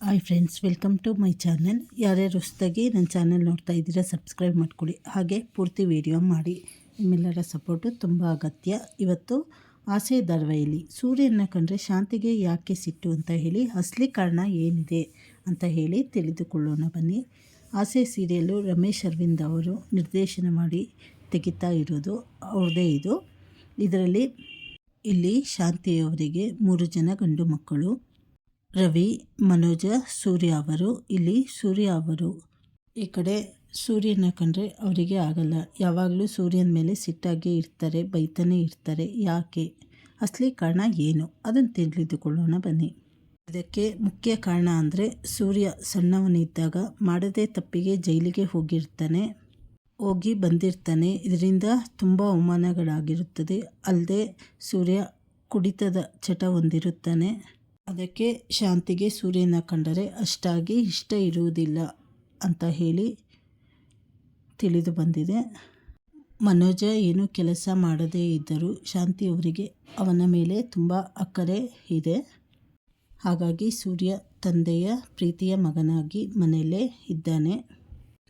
Hi friends welcome to my channel ಯಾರ್ಯಾರು ಹೊಸ್ದಾಗಿ ನನ್ನ ಚಾನಲ್ ನೋಡ್ತಾ ಇದ್ದೀರಾ ಸಬ್ಸ್ಕ್ರೈಬ್ ಮಾಡ್ಕೊಳ್ಳಿ. ಹಾಗೆ ಪೂರ್ತಿ ವಿಡಿಯೋ ಮಾಡಿ. ನಿಮ್ಮೆಲ್ಲರ ಸಪೋರ್ಟು ತುಂಬ ಅಗತ್ಯ. ಇವತ್ತು ಆಸೆ ಧಾರಾವಾಹಿಲಿ. ಸೂರ್ಯನ ಕಂಡ್ರೆ ಶಾಂತಿಗೆ ಯಾಕೆ ಸಿಟ್ಟು ಅಂತ ಹೇಳಿ, ಅಸಲಿ ಕಾರಣ ಏನಿದೆ ಅಂತ ಹೇಳಿ ತಿಳಿದುಕೊಳ್ಳೋಣ ಬನ್ನಿ. ಆಸೆ ಸೀರಿಯಲ್ಲು ರಮೇಶ್ ಅರವಿಂದ್ ಅವರು ನಿರ್ದೇಶನ ಮಾಡಿ ತೆಗಿತಾ ಇರೋದು ಅವ್ರದೇ ಇದು. ಇದರಲ್ಲಿ ಇಲ್ಲಿ ಶಾಂತಿಯವರಿಗೆ ಮೂರು ಜನ ಗಂಡು ಮಕ್ಕಳು. ರವಿ, ಮನೋಜ, ಸೂರ್ಯ ಅವರು. ಇಲ್ಲಿ ಸೂರ್ಯ ಅವರು. ಈ ಕಡೆ ಸೂರ್ಯನ ಕಂಡ್ರೆ ಅವರಿಗೆ ಆಗಲ್ಲ. ಯಾವಾಗಲೂ ಸೂರ್ಯನ ಮೇಲೆ ಸಿಟ್ಟಾಗಿ ಇರ್ತಾರೆ, ಬೈತಾನೆ ಇರ್ತಾರೆ. ಯಾಕೆ? ಅಸಲಿ ಕಾರಣ ಏನು? ಅದನ್ನು ತಿಳಿದುಕೊಳ್ಳೋಣ ಬನ್ನಿ. ಇದಕ್ಕೆ ಮುಖ್ಯ ಕಾರಣ ಅಂದರೆ ಸೂರ್ಯ ಸಣ್ಣವನಿದ್ದಾಗ ಮಾಡದೇ ತಪ್ಪಿಗೆ ಜೈಲಿಗೆ ಹೋಗಿರ್ತಾನೆ, ಹೋಗಿ ಬಂದಿರ್ತಾನೆ. ಇದರಿಂದ ತುಂಬ ಅವಮಾನಗಳಾಗಿರುತ್ತದೆ. ಅಲ್ಲದೆ ಸೂರ್ಯ ಕುಡಿತದ ಚಟ ಹೊಂದಿರುತ್ತಾನೆ. ಅದಕ್ಕೆ ಶಾಂತಿಗೆ ಸೂರ್ಯನ ಕಂಡರೆ ಅಷ್ಟಾಗಿ ಇಷ್ಟ ಇರುವುದಿಲ್ಲ ಅಂತ ಹೇಳಿ ತಿಳಿದು ಬಂದಿದೆ. ಮನೋಜ ಏನು ಕೆಲಸ ಮಾಡದೇ ಇದ್ದರೂ ಶಾಂತಿಯವರಿಗೆ ಅವನ ಮೇಲೆ ತುಂಬ ಅಕ್ಕರೆ ಇದೆ. ಹಾಗಾಗಿ ಸೂರ್ಯ ತಂದೆಯ ಪ್ರೀತಿಯ ಮಗನಾಗಿ ಮನೆಯಲ್ಲೇ ಇದ್ದಾನೆ.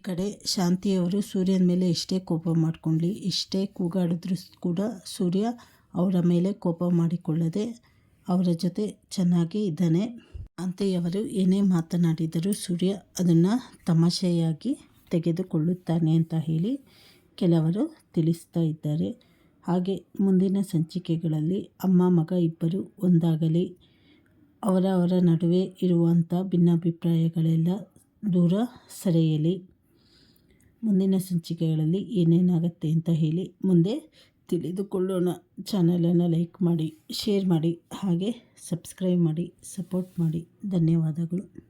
ಕಡೆ ಶಾಂತಿಯವರು ಸೂರ್ಯನ ಮೇಲೆ ಎಷ್ಟೇ ಕೋಪ ಮಾಡಿಕೊಳ್ಳಿ ಎಷ್ಟೇ ಕೂಗಾಡಿದ್ರೂ ಕೂಡ ಸೂರ್ಯ ಅವರ ಮೇಲೆ ಕೋಪ ಮಾಡಿಕೊಳ್ಳದೆ ಅವರ ಜೊತೆ ಚೆನ್ನಾಗಿ ಇದ್ದಾನೆ. ಅಂತೆಯವರು ಏನೇ ಮಾತನಾಡಿದರೂ ಸೂರ್ಯ ಅದನ್ನು ತಮಾಷೆಯಾಗಿ ತೆಗೆದುಕೊಳ್ಳುತ್ತಾನೆ ಅಂತ ಹೇಳಿ ಕೆಲವರು ತಿಳಿಸ್ತಾ ಇದ್ದಾರೆ. ಹಾಗೆ ಮುಂದಿನ ಸಂಚಿಕೆಗಳಲ್ಲಿ ಅಮ್ಮ ಮಗ ಇಬ್ಬರು ಒಂದಾಗಲಿ ಅವರವರ ಅವರ ನಡುವೆ ಇರುವಂಥ ಭಿನ್ನಾಭಿಪ್ರಾಯಗಳೆಲ್ಲ ದೂರ ಸರಿಯಲಿ. ಮುಂದಿನ ಸಂಚಿಕೆಗಳಲ್ಲಿ ಏನೇನಾಗುತ್ತೆ ಅಂತ ಹೇಳಿ ಮುಂದೆ ತಿಳಿದುಕೊಳ್ಳೋಣ. ಚಾನಲನ್ನು ಲೈಕ್ ಮಾಡಿ ಶೇರ್ ಮಾಡಿ ಹಾಗೆ ಸಬ್ಸ್ಕ್ರೈಬ್ ಮಾಡಿ ಸಪೋರ್ಟ್ ಮಾಡಿ. ಧನ್ಯವಾದಗಳು.